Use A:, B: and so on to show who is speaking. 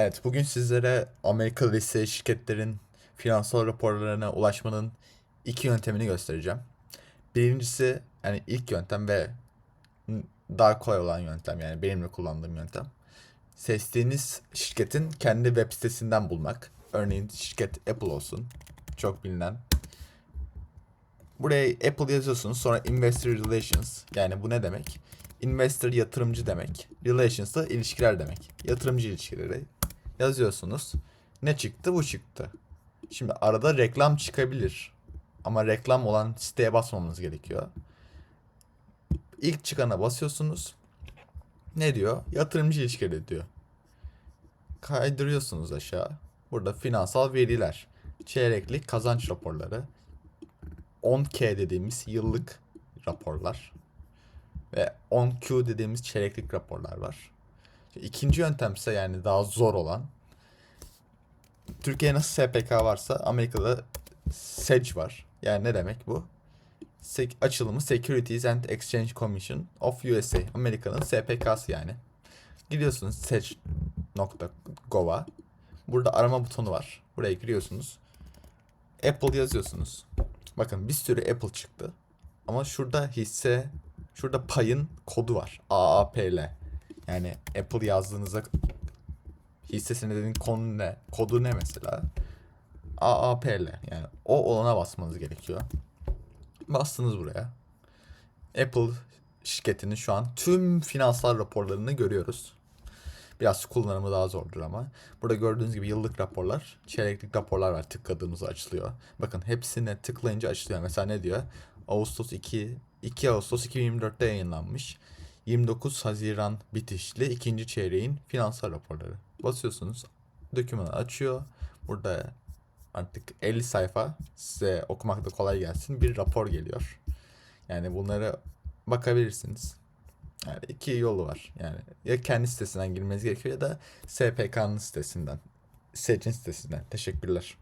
A: Evet, bugün sizlere Amerikalı lise şirketlerin finansal raporlarına ulaşmanın iki yöntemini göstereceğim. Birincisi yani ilk yöntem ve daha kolay olan yöntem yani benimle kullandığım yöntem. Seçtiğiniz şirketin kendi web sitesinden bulmak. Örneğin şirket Apple olsun. Çok bilinen. Buraya Apple yazıyorsunuz sonra Investor Relations yani bu ne demek? Investor yatırımcı demek. Relations da ilişkiler demek. Yatırımcı ilişkileri yazıyorsunuz. Ne çıktı? Bu çıktı. Şimdi arada reklam çıkabilir. Ama reklam olan siteye basmamız gerekiyor. İlk çıkana basıyorsunuz. Ne diyor? Yatırımcı ilişkileri diyor. Kaydırıyorsunuz aşağı. Burada finansal veriler, çeyreklik kazanç raporları, 10K dediğimiz yıllık raporlar ve 10Q dediğimiz çeyreklik raporlar var. İkinci yöntem ise yani daha zor olan Türkiye'de nasıl SPK varsa Amerika'da SEC var. Yani ne demek bu? Sek açılımı Securities and Exchange Commission of USA. Amerika'nın SPK'sı yani. Gidiyorsunuz sec.gov'a. Burada arama butonu var. Buraya giriyorsunuz. Apple yazıyorsunuz. Bakın bir sürü Apple çıktı. Ama şurada hisse, şurada payın kodu var. AAPL. Yani Apple yazdığınızda hisse senedinin konu ne? Kodu ne mesela? AAPL. Yani o olana basmanız gerekiyor. Bastınız buraya. Apple şirketinin şu an tüm finansal raporlarını görüyoruz. Biraz kullanımı daha zordur ama. Burada gördüğünüz gibi yıllık raporlar, çeyreklik raporlar var. Tıkladığımızda açılıyor. Bakın hepsine tıklayınca açılıyor. Mesela ne diyor? Ağustos 2, 2 Ağustos 2024'te yayınlanmış. 29 Haziran bitişli ikinci çeyreğin finansal raporları. Basıyorsunuz. Dokümanı açıyor. Burada artık 50 sayfa size okumakta kolay gelsin bir rapor geliyor. Yani bunları bakabilirsiniz. Yani iki yolu var. Yani ya kendi sitesinden girmeniz gerekiyor ya da SPK'nın sitesinden. Seçin sitesinden. Teşekkürler.